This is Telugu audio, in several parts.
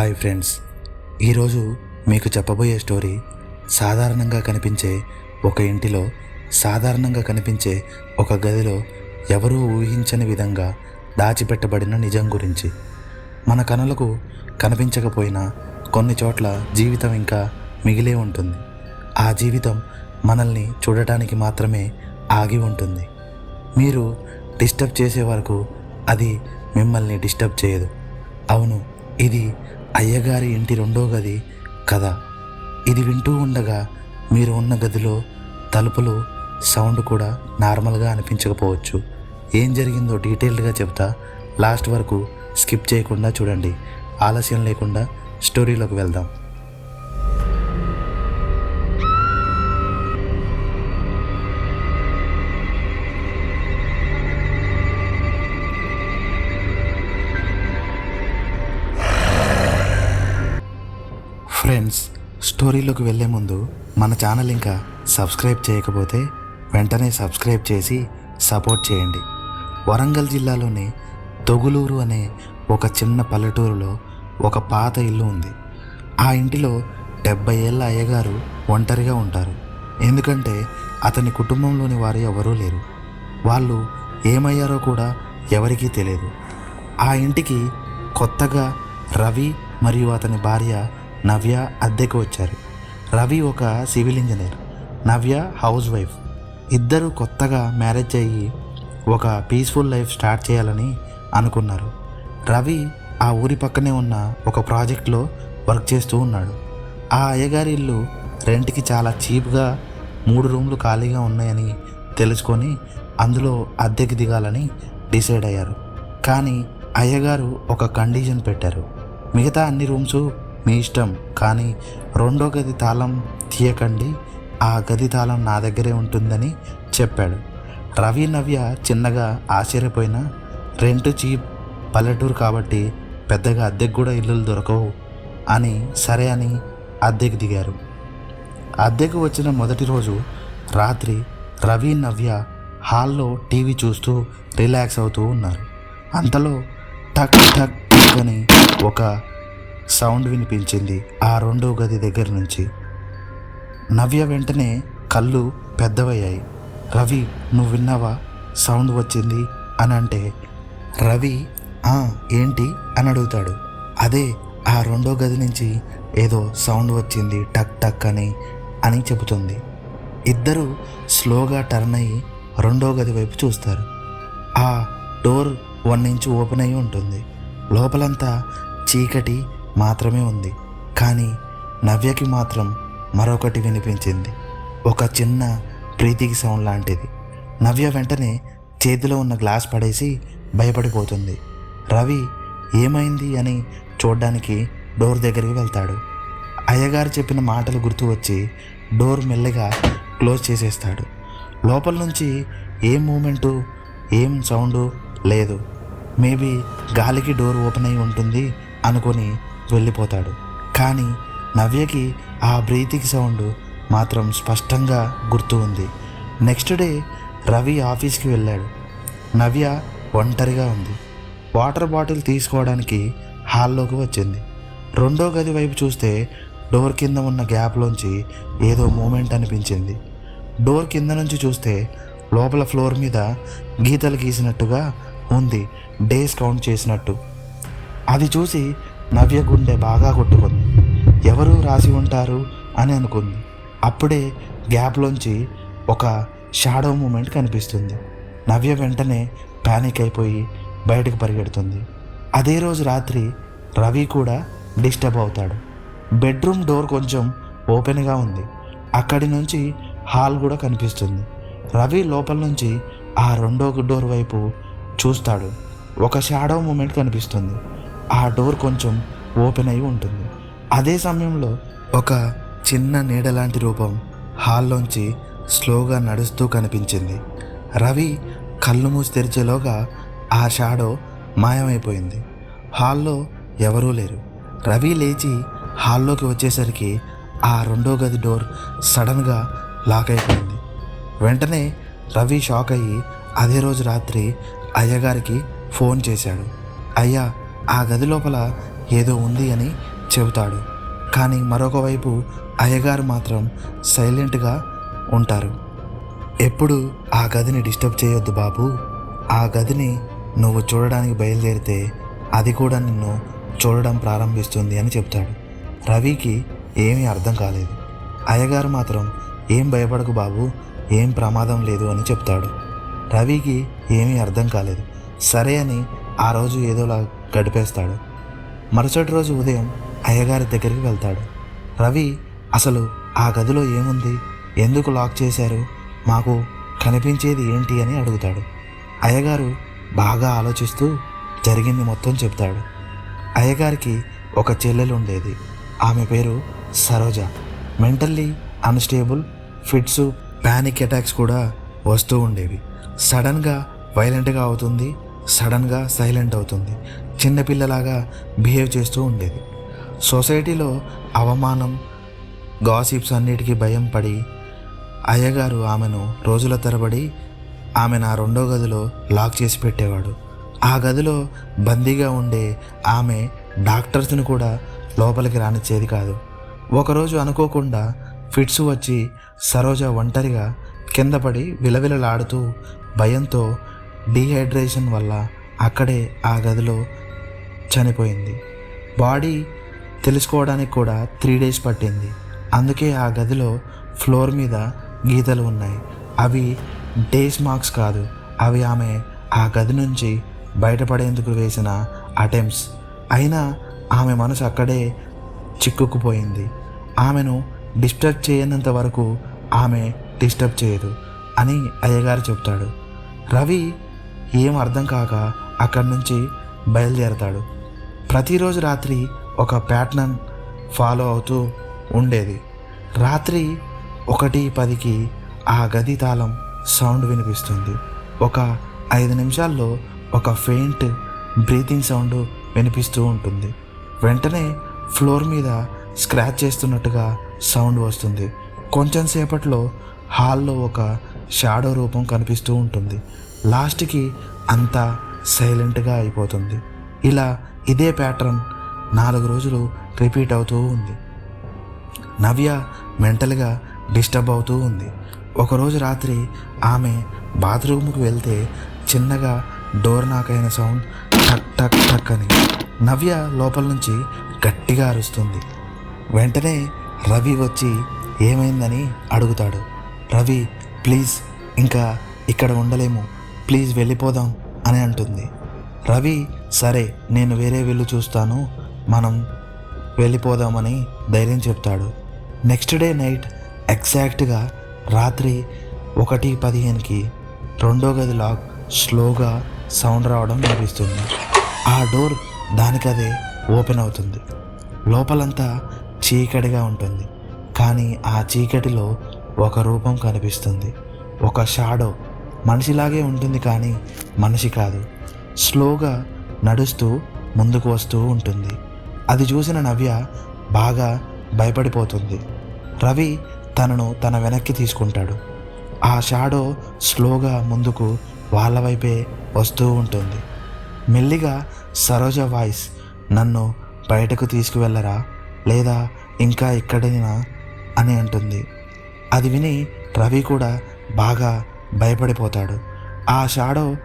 Hi friends. ఈరోజు మీకు చెప్పబోయే స్టోరీ సాధారణంగా కనిపించే ఒక ఇంటిలో సాధారణంగా కనిపించే ఒక గదిలో ఎవరూ ఊహించని విధంగా దాచిపెట్టబడిన నిజం గురించి. మన కనులకు కనిపించకపోయినా కొన్ని చోట్ల జీవితం ఇంకా మిగిలే ఉంటుంది. ఆ జీవితం మనల్ని చూడటానికి మాత్రమే ఆగి ఉంటుంది. మీరు డిస్టర్బ్ చేసే వరకు అది మిమ్మల్ని డిస్టర్బ్ చేయదు. అవును ఇది అయ్యగారి ఇంటి రెండో గది కథ ఇది వింటూ ఉండగా మీరు ఉన్న గదిలో తలుపులు సౌండ్ కూడా నార్మల్గా అనిపించకపోవచ్చు. ఏం జరిగిందో డీటెయిల్డ్గా చెప్తా లాస్ట్ వరకు స్కిప్ చేయకుండా చూడండి. ఆలస్యం లేకుండా స్టోరీలోకి వెళ్దాం. ఫ్రెండ్స్ స్టోరీలోకి వెళ్ళే ముందు మన ఛానల్ ఇంకా సబ్స్క్రైబ్ చేయకపోతే వెంటనే సబ్స్క్రైబ్ చేసి సపోర్ట్ చేయండి. వరంగల్ జిల్లాలోని తొగులూరు అనే ఒక చిన్న పల్లెటూరులో ఒక పాత ఇల్లు ఉంది. ఆ ఇంటిలో డెబ్బై ఏళ్ళ అయ్యగారు ఒంటరిగా ఉంటారు. ఎందుకంటే అతని కుటుంబంలోని వారు ఎవరూ లేరు. వాళ్ళు ఏమయ్యారో కూడా ఎవరికీ తెలియదు. ఆ ఇంటికి కొత్తగా రవి మరియు అతని భార్య నవ్య అద్దెకు వచ్చారు. రవి ఒక civil engineer Navya house wife. ఇద్దరు కొత్తగా మ్యారేజ్ అయ్యి ఒక పీస్ఫుల్ లైఫ్ స్టార్ట్ చేయాలని అనుకున్నారు. రవి ఆ ఊరి పక్కనే ఉన్న ఒక ప్రాజెక్ట్లో వర్క్ చేస్తూ ఉన్నాడు. ఆ అయ్యగారి ఇల్లు రెంట్కి చాలా చీప్గా మూడు రూమ్లు ఖాళీగా ఉన్నాయని తెలుసుకొని అందులో అద్దెకి దిగాలని డిసైడ్ అయ్యారు. కానీ అయ్యగారు ఒక కండిషన్ పెట్టారు. మిగతా అన్ని రూమ్స్ మీ ఇష్టం కానీ రెండో గది తాళం తీయకండి. ఆ గది తాళం నా దగ్గరే ఉంటుందని చెప్పాడు. రవి నవ్య చిన్నగా ఆశ్చర్యపోయినా రెంట్ చీప్ పల్లెటూరు కాబట్టి పెద్దగా అద్దెకు కూడా ఇల్లులు దొరకవు అని సరే అని అద్దెకు దిగారు. అద్దెకు వచ్చిన మొదటి రోజు రాత్రి రవి నవ్య హాల్లో టీవీ చూస్తూ రిలాక్స్ అవుతూ ఉన్నారు. అంతలో టక్ టక్ టక్ అని ఒక సౌండ్ వినిపించింది ఆ రెండో గది దగ్గర నుంచి. నవ్య వెంటనే కళ్ళు పెద్దవయ్యాయి. రవి నువ్వు విన్నావా? సౌండ్ వచ్చింది? అని అంటే రవి "ఆ, ఏంటి? అని అడుగుతాడు. అదే ఆ రెండో గది నుంచి ఏదో సౌండ్ వచ్చింది టక్ టక్ అని అని చెబుతుంది. ఇద్దరు స్లోగా టర్న్ అయ్యి రెండో గది వైపు చూస్తారు. ఆ డోర్ వన్ ఇంచ్ ఓపెన్ అయి ఉంటుంది. లోపలంతా చీకటి మాత్రమే ఉంది. కానీ నవ్యకి మాత్రం మరొకటి వినిపించింది. ఒక చిన్న ప్రీతికి సౌండ్ లాంటిది. నవ్య వెంటనే చేతిలో ఉన్న గ్లాస్ పడేసి భయపడిపోతుంది. రవి ఏమైంది అని చూడ్డానికి డోర్ దగ్గరికి వెళ్తాడు. అయ్యగారు చెప్పిన మాటలు గుర్తు వచ్చి డోర్ మెల్లగా క్లోజ్ చేసేస్తాడు. లోపల నుంచి ఏం మూమెంటు ఏం సౌండు లేదు. మేబీ గాలికి డోర్ ఓపెన్ అయి ఉంటుంది అనుకొని వెళ్ళిపోతాడు. కానీ నవ్యకి ఆ బ్రీతింగ్ సౌండ్ మాత్రం స్పష్టంగా గుర్తు ఉంది. నెక్స్ట్ డే రవి ఆఫీస్కి వెళ్ళాడు. నవ్య ఒంటరిగా ఉంది. వాటర్ బాటిల్ తీసుకోవడానికి హాల్లోకి వచ్చింది. రెండో గది వైపు చూస్తే డోర్ కింద ఉన్న గ్యాప్లోంచి ఏదో మూమెంట్ అనిపించింది. డోర్ కింద నుంచి చూస్తే లోపల ఫ్లోర్ మీద గీతలు గీసినట్టుగా ఉంది. డేస్ కౌంట్ చేసినట్టు. అది చూసి నవ్య గుండె బాగా కొట్టుకుంది. ఎవరు రాసి ఉంటారు అని అనుకుంది. అప్పుడే గ్యాప్లోంచి ఒక షాడో మూమెంట్ కనిపిస్తుంది. నవ్య వెంటనే ప్యానిక్ అయిపోయి బయటకు పరిగెడుతుంది. అదే రోజు రాత్రి రవి కూడా డిస్టర్బ్ అవుతాడు. బెడ్రూమ్ డోర్ కొంచెం ఓపెన్గా ఉంది. అక్కడి నుంచి హాల్ కూడా కనిపిస్తుంది. రవి లోపల నుంచి ఆ రెండో డోర్ వైపు చూస్తాడు. ఒక షాడో మూమెంట్ కనిపిస్తుంది. ఆ డోర్ కొంచెం ఓపెన్ అయి ఉంటుంది. అదే సమయంలో ఒక చిన్న నీడ లాంటి రూపం హాల్లోంచి స్లోగా నడుస్తూ కనిపించింది. రవి కళ్ళు మూసి తెరిచేలోగా ఆ షాడో మాయమైపోయింది. హాల్లో ఎవరూ లేరు. రవి లేచి హాల్లోకి వచ్చేసరికి ఆ రెండో గది డోర్ సడన్గా లాక్ అయిపోయింది. వెంటనే రవి షాక్ అయ్యి అదే రోజు రాత్రి అయ్యగారికి ఫోన్ చేశాడు. అయ్యా ఆ గది లోపల ఏదో ఉంది అని చెబుతాడు. కానీ మరొక వైపు అయ్యగారు మాత్రం సైలెంట్గా ఉంటారు. ఎప్పుడు ఆ గదిని డిస్టర్బ్ చేయొద్దు బాబు. ఆ గదిని నువ్వు చూడడానికి బయలుదేరితే అది కూడా నిన్ను చూడడం ప్రారంభిస్తుంది అని చెప్తాడు రవికి ఏమీ అర్థం కాలేదు. అయ్యగారు మాత్రం ఏం భయపడకు బాబు ఏం ప్రమాదం లేదు అని చెప్తాడు. రవికి ఏమీ అర్థం కాలేదు. సరే అని ఆ రోజు ఏదోలా గడిపేస్తాడు. మరుసటి రోజు ఉదయం అయ్యగారి దగ్గరికి వెళ్తాడు. రవి అసలు ఆ గదిలో ఏముంది? ఎందుకు లాక్ చేశారు? మాకు కనిపించేది ఏంటి? అని అడుగుతాడు. అయ్యగారు బాగా ఆలోచిస్తూ జరిగింది మొత్తం చెప్తాడు. అయ్యగారికి ఒక చెల్లెలు ఉండేది ఆమె పేరు Saroja. Mentally unstable fits panic attacks కూడా వస్తూ ఉండేవి. సడన్గా వైలెంట్గా అవుతుంది సడన్గా సైలెంట్ అవుతుంది. చిన్నపిల్లలాగా బిహేవ్ చేస్తూ ఉండేది. సొసైటీలో అవమానం గాసిప్స్ అన్నిటికీ భయం పడి అయ్యగారు ఆమెను రోజుల తరబడి ఆమె నా రెండో గదిలో లాక్ చేసి పెట్టేవాడు. ఆ గదిలో బందీగా ఉండే ఆమె డాక్టర్స్ని కూడా లోపలికి రానిచ్చేది కాదు. ఒకరోజు అనుకోకుండా ఫిట్స్ వచ్చి సరోజ ఒంటరిగా కింద పడి విలవిలలాడుతూ భయంతో డీహైడ్రేషన్ వల్ల అక్కడే ఆ గదిలో చనిపోయింది. బాడీ తెలుసుకోవడానికి కూడా త్రీ డేస్ పట్టింది. అందుకే ఆ గదిలో ఫ్లోర్ మీద గీతలు ఉన్నాయి. అవి డేస్ మార్క్స్ కాదు. అవి ఆమె ఆ గది నుంచి బయటపడేందుకు వేసిన అటెంప్ట్స్. అయినా ఆమె మనసు అక్కడే చిక్కుకుపోయింది. ఆమెను డిస్టర్బ్ చేయనంత వరకు ఆమె డిస్టర్బ్ చేయదు అని అయ్యగారు చెప్తాడు. రవి ఏం అర్థం కాక అక్కడి నుంచి బయలుదేరతాడు. ప్రతిరోజు రాత్రి ఒక ప్యాటర్న్ ఫాలో అవుతూ ఉండేది. రాత్రి ఒకటి పదికి ఆ గది తాళం సౌండ్ వినిపిస్తుంది. ఒక ఐదు నిమిషాల్లో ఒక ఫెయింట్ బ్రీతింగ్ సౌండ్ వినిపిస్తూ ఉంటుంది. వెంటనే ఫ్లోర్ మీద స్క్రాచ్ చేస్తున్నట్టుగా సౌండ్ వస్తుంది. కొంచెం సేపట్లో హాల్లో ఒక షాడో రూపం కనిపిస్తూ ఉంటుంది. లాస్ట్కి అంతా సైలెంట్గా అయిపోతుంది. ఇలా ఇదే ప్యాటర్న్ నాలుగు రోజులు రిపీట్ అవుతూ ఉంది. నవ్య మెంటల్గా డిస్టర్బ్ అవుతూ ఉంది. ఒకరోజు రాత్రి ఆమె బాత్రూమ్కు వెళ్తే చిన్నగా డోర్ నాకైన సౌండ్ టక్ టక్ టక్ అని నవ్య లోపల నుంచి గట్టిగా అరుస్తుంది. వెంటనే రవి వచ్చి ఏమైందని అడుగుతాడు. రవి ప్లీజ్ ఇంకా ఇక్కడ ఉండలేము. ప్లీజ్ వెళ్ళిపోదాం అని అంటుంది. రవి సరే నేను వేరే వెళ్ళి చూస్తాను. మనం వెళ్ళిపోదామని ధైర్యం చెప్తాడు. నెక్స్ట్ డే నైట్ ఎగ్జాక్ట్గా రాత్రి ఒకటి పదిహేనుకి రెండో గది లాక్ స్లోగా సౌండ్ రావడం వినిపిస్తుంది. ఆ డోర్ దానికదే ఓపెన్ అవుతుంది. లోపలంతా చీకటిగా ఉంటుంది. కానీ ఆ చీకటిలో ఒక రూపం కనిపిస్తుంది. ఒక షాడో. మనిషిలాగే ఉంటుంది కానీ మనిషి కాదు. స్లోగా నడుస్తూ ముందుకు వస్తూ ఉంటుంది. అది చూసిన నవ్య బాగా భయపడిపోతుంది. రవి తనను తన వెనక్కి తీసుకుంటాడు. ఆ షాడో స్లోగా ముందుకు వాళ్ళ వైపే వస్తూ ఉంటుంది. మెల్లిగా సరోజ వాయిస్ నన్ను బయటకు తీసుకువెళ్ళరా? లేదా ఇంకా ఇక్కడేనా అని అంటుంది. అది విని రవి కూడా బాగా భయపడిపోతాడు. ఆ షాడో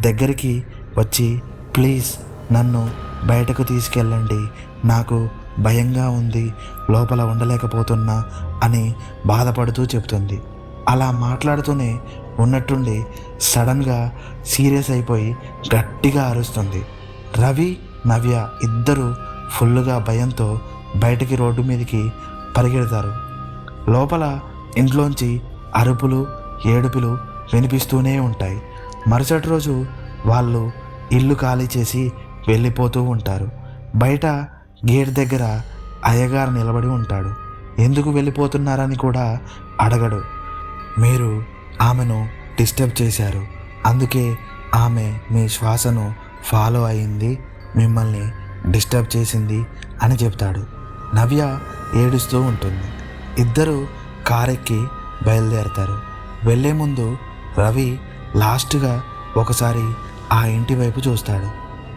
దగ్గరికి వచ్చి ప్లీజ్ నన్ను బయటకు తీసుకెళ్ళండి. నాకు భయంగా ఉంది. లోపల ఉండలేకపోతున్నా అని బాధపడుతూ చెప్తుంది. అలా మాట్లాడుతూనే ఉన్నట్టుండి సడన్గా సీరియస్ అయిపోయి గట్టిగా అరుస్తుంది. రవి నవ్య ఇద్దరు ఫుల్లుగా భయంతో బయటికి రోడ్డు మీదకి పరిగెడతారు. లోపల ఇంట్లోంచి అరుపులు ఏడుపులు వినిపిస్తూనే ఉంటాయి. మరుసటి రోజు వాళ్ళు ఇల్లు ఖాళీ చేసి వెళ్ళిపోతూ ఉంటారు. బయట గేట్ దగ్గర అయ్యగారు నిలబడి ఉంటాడు. ఎందుకు వెళ్ళిపోతున్నారని కూడా అడగడు. మీరు ఆమెను డిస్టర్బ్ చేశారు. అందుకే ఆమె మీ శ్వాసను ఫాలో అయింది మిమ్మల్ని డిస్టర్బ్ చేసింది అని చెప్తాడు. నవ్య ఏడుస్తూ ఉంటుంది. ఇద్దరు కారెక్కి బయలుదేరతారు. వెళ్ళే ముందు రవి లాస్ట్గా ఒకసారి ఆ ఇంటి వైపు చూస్తాడు.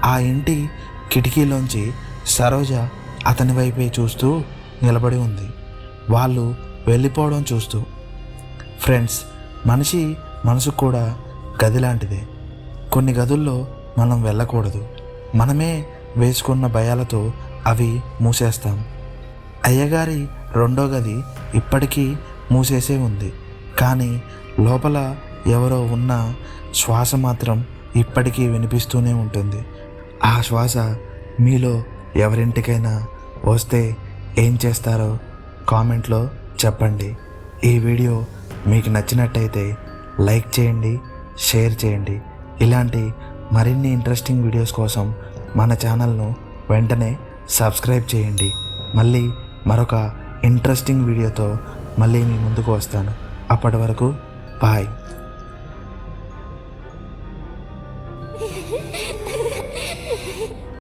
ఆ ఇంటి కిటికీలోంచి సరోజ అతని వైపే చూస్తూ నిలబడి ఉంది. వాళ్ళు వెళ్ళిపోవడం చూస్తూ. ఫ్రెండ్స్ మనిషి మనసు కూడా గది లాంటిదే కొన్ని గదుల్లో మనం వెళ్ళకూడదు. మనమే వేసుకున్న భయాలతో అవి మూసేస్తాం. అయ్యగారి రెండో గది ఇప్పటికీ మూసేసే ఉంది. కానీ లోపల ఎవరో ఉన్న శ్వాస మాత్రం ఇప్పటికీ వినిపిస్తూనే ఉంటుంది. ఆ శ్వాస మీలో ఎవరింటికైనా వస్తే ఏం చేస్తారో కామెంట్లో చెప్పండి. ఈ వీడియో మీకు నచ్చినట్టయితే లైక్ చేయండి షేర్ చేయండి. ఇలాంటి మరిన్ని ఇంట్రెస్టింగ్ వీడియోస్ కోసం మన ఛానల్ను వెంటనే సబ్స్క్రైబ్ చేయండి. మళ్ళీ మరొక ఇంట్రెస్టింగ్ వీడియోతో మళ్ళీ మీ ముందుకు వస్తాను. అప్పటి వరకు బాయ్.